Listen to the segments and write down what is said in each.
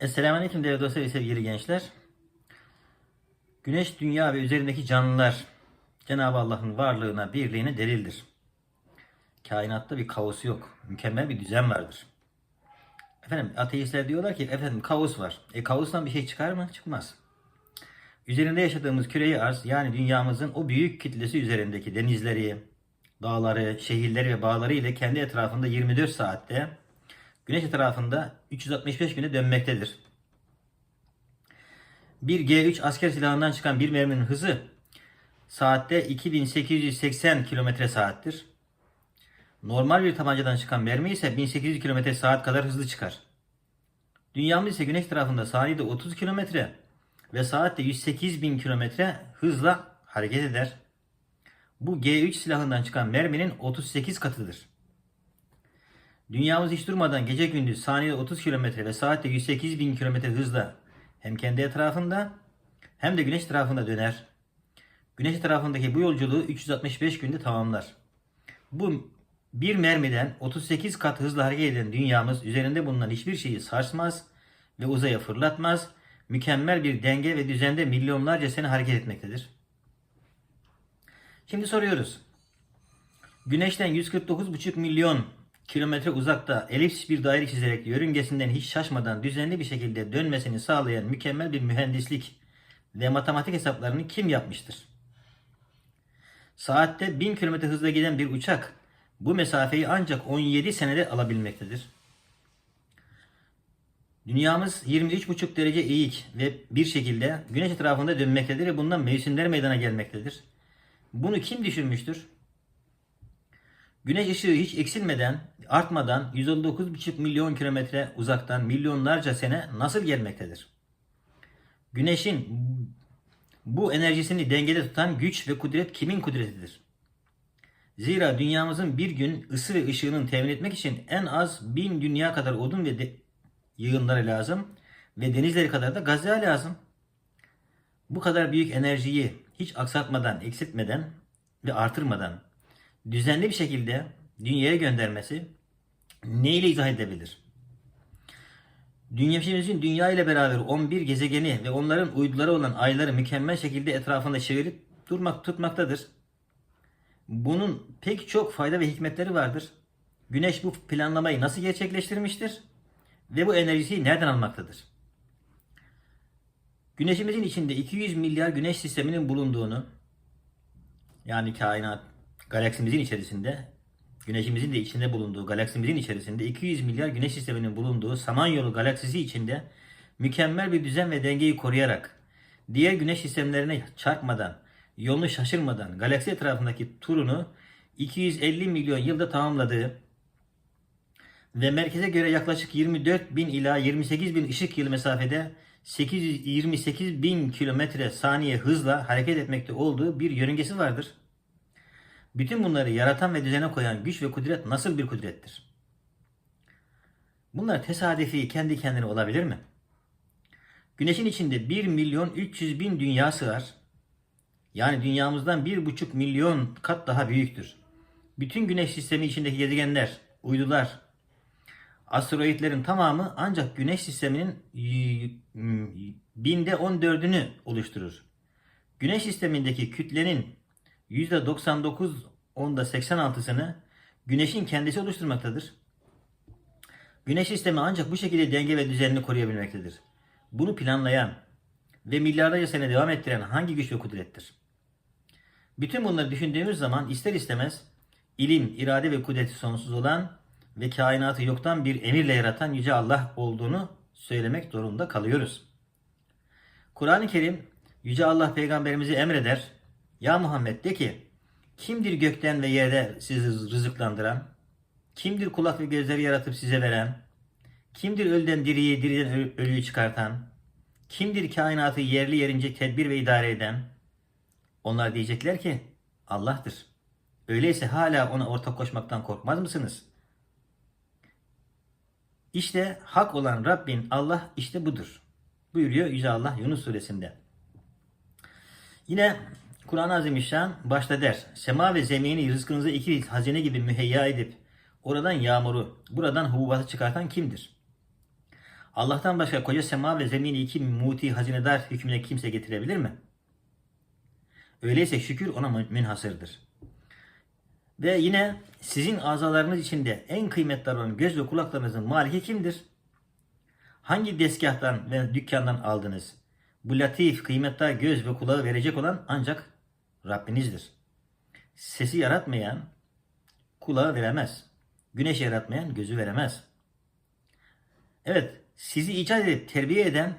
Esselamu Aleyküm değerli dostlar ve sevgili gençler. Güneş, dünya ve üzerindeki canlılar Cenab-ı Allah'ın varlığına, birliğine delildir. Kainatta bir kaos yok. Mükemmel bir düzen vardır. Efendim ateistler diyorlar ki efendim kaos var. E kaostan bir şey çıkar mı? Çıkmaz. Üzerinde yaşadığımız küreyi arz yani dünyamızın o büyük kitlesi üzerindeki denizleri, dağları, şehirleri ve bağları ile kendi etrafında 24 saatte Güneş etrafında 365 güne dönmektedir. Bir G3 asker silahından çıkan bir merminin hızı saatte 2880 km saattir. Normal bir tabancadan çıkan mermi ise 1800 km saat kadar hızlı çıkar. Dünyamız ise güneş tarafında saniyede 30 km ve saatte 108 bin km hızla hareket eder. Bu G3 silahından çıkan merminin 38 katıdır. Dünyamız hiç durmadan gece gündüz saniyede 30 km ve saatte 108 bin km hızla hem kendi etrafında hem de güneş etrafında döner. Güneş etrafındaki bu yolculuğu 365 günde tamamlar. Bu bir mermiden 38 kat hızla hareket eden dünyamız üzerinde bulunan hiçbir şeyi sarsmaz ve uzaya fırlatmaz. Mükemmel bir denge ve düzende milyonlarca sene hareket etmektedir. Şimdi soruyoruz. Güneşten 149,5 milyon kilometre uzakta elips bir daire çizerek yörüngesinden hiç şaşmadan düzenli bir şekilde dönmesini sağlayan mükemmel bir mühendislik ve matematik hesaplarını kim yapmıştır? Saatte 1000 kilometre hızla giden bir uçak bu mesafeyi ancak 17 senede alabilmektedir. Dünyamız 23,5 derece eğik ve bir şekilde güneş etrafında dönmektedir ve bundan mevsimler meydana gelmektedir. Bunu kim düşünmüştür? Güneş ışığı hiç eksilmeden, artmadan 159,5 milyon kilometre uzaktan milyonlarca sene nasıl gelmektedir? Güneşin bu enerjisini dengede tutan güç ve kudret kimin kudretidir? Zira dünyamızın bir gün ısı ve ışığının temin etmek için en az bin dünya kadar odun ve de, yığınları lazım ve denizleri kadar da gaz yağı lazım. Bu kadar büyük enerjiyi hiç aksatmadan, eksiltmeden ve artırmadan düzenli bir şekilde dünyaya göndermesi ne ile izah edilebilir? Dünyamızın dünya ile beraber 11 gezegeni ve onların uyduları olan ayları mükemmel şekilde etrafında çevirip durmak tutmaktadır. Bunun pek çok fayda ve hikmetleri vardır. Güneş bu planlamayı nasıl gerçekleştirmiştir ve bu enerjiyi nereden almaktadır? Güneşimizin içinde 200 milyar güneş sisteminin bulunduğunu yani kainat galaksimizin içerisinde Güneşimizin de içinde bulunduğu galaksimizin içerisinde 200 milyar güneş sisteminin bulunduğu Samanyolu galaksisi içinde mükemmel bir düzen ve dengeyi koruyarak diğer güneş sistemlerine çarpmadan, yolunu şaşırmadan galaksi etrafındaki turunu 250 milyon yılda tamamladığı ve merkeze göre yaklaşık 24 bin ila 28 bin ışık yılı mesafede 828 bin kilometre saniye hızla hareket etmekte olduğu bir yörüngesi vardır. Bütün bunları yaratan ve düzene koyan güç ve kudret nasıl bir kudrettir? Bunlar tesadüfi kendi kendine olabilir mi? Güneşin içinde 1 milyon 300 bin dünya sığar. Yani dünyamızdan 1,5 milyon kat daha büyüktür. Bütün güneş sistemi içindeki gezegenler, uydular, asteroidlerin tamamı ancak güneş sisteminin binde 14'ünü oluşturur. Güneş sistemindeki kütlenin %99 onda 86'sını Güneşin kendisi oluşturmaktadır. Güneş sistemi ancak bu şekilde denge ve düzenini koruyabilmektedir. Bunu planlayan ve milyarlarca sene devam ettiren hangi güç ve kudrettir? Bütün bunları düşündüğümüz zaman ister istemez ilim, irade ve kudreti sonsuz olan ve kainatı yoktan bir emirle yaratan Yüce Allah olduğunu söylemek zorunda kalıyoruz. Kur'an-ı Kerim Yüce Allah peygamberimizi emreder ya Muhammed de ki kimdir gökten ve yerde sizi rızıklandıran? Kimdir kulak ve gözleri yaratıp size veren? Kimdir ölden diriyi, diriden ölüyü çıkartan? Kimdir kainatı yerli yerince tedbir ve idare eden? Onlar diyecekler ki Allah'tır. Öyleyse hala ona ortak koşmaktan korkmaz mısınız? İşte hak olan Rabbin Allah işte budur. Buyuruyor Yüce Allah Yunus suresinde. Yine Kur'an-ı Azimüşşan başta der. Sema ve zemini rızkınıza iki hazine gibi müheyya edip oradan yağmuru, buradan hububatı çıkartan kimdir? Allah'tan başka koca sema ve zemini iki muti hazinedar hükmüne kimse getirebilir mi? Öyleyse şükür ona mün- münhasırdır. Ve yine sizin azalarınız içinde en kıymetli olan göz ve kulaklarınızın maliki kimdir? Hangi deskahtan ve dükkandan aldınız? Bu latif, kıymetli göz ve kulağı verecek olan ancak Rabbinizdir. Sesi yaratmayan kulağı veremez. Güneş yaratmayan gözü veremez. Evet, sizi icat edip terbiye eden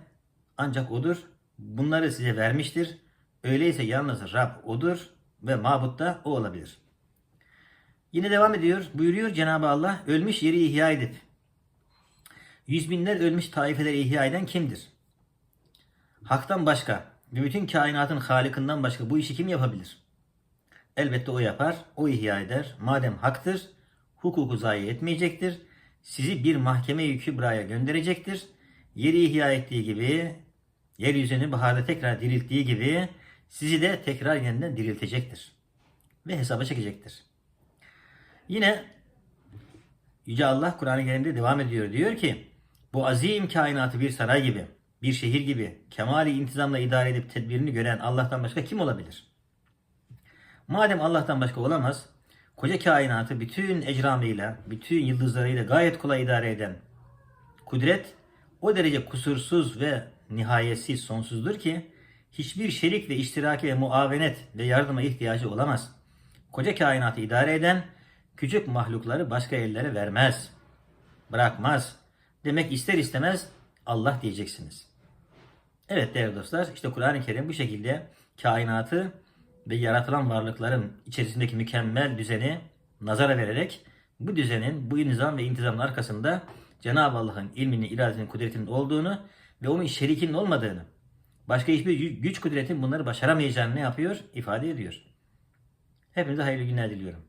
ancak O'dur. Bunları size vermiştir. Öyleyse yalnız Rab O'dur ve mabut da O olabilir. Yine devam ediyor. Buyuruyor Cenab-ı Allah, ölmüş yeri ihya edip, yüz binler ölmüş taifeleri ihya eden kimdir? Hak'tan başka bütün kainatın halikinden başka bu işi kim yapabilir? Elbette o yapar, o ihya eder. Madem haktır, hukuku zayi etmeyecektir. Sizi bir mahkeme-i kübraya gönderecektir. Yeri ihya ettiği gibi, yeryüzünü baharda tekrar dirilttiği gibi sizi de tekrar yeniden diriltecektir. Ve hesaba çekecektir. Yine Yüce Allah Kur'an-ı Kerim'de devam ediyor. Diyor ki bu azim kainatı bir saray gibi, bir şehir gibi kemali intizamla idare edip tedbirini gören Allah'tan başka kim olabilir? Madem Allah'tan başka olamaz, koca kainatı bütün ecramıyla, bütün yıldızlarıyla gayet kolay idare eden kudret o derece kusursuz ve nihayetsiz sonsuzdur ki hiçbir şerik ve iştiraki ve muavenet ve yardıma ihtiyacı olamaz. Koca kainatı idare eden küçük mahlukları başka ellere vermez, bırakmaz. Demek ister istemez Allah diyeceksiniz. Evet değerli dostlar işte Kur'an-ı Kerim bu şekilde kainatı ve yaratılan varlıkların içerisindeki mükemmel düzeni nazara vererek bu düzenin, bu nizam ve intizamın arkasında Cenab-ı Allah'ın ilminin, iradesinin, kudretinin olduğunu ve onun şerikinin olmadığını, başka hiçbir gü- güç kudretin bunları başaramayacağını ne yapıyor? İfade ediyor. Hepinize hayırlı günler diliyorum.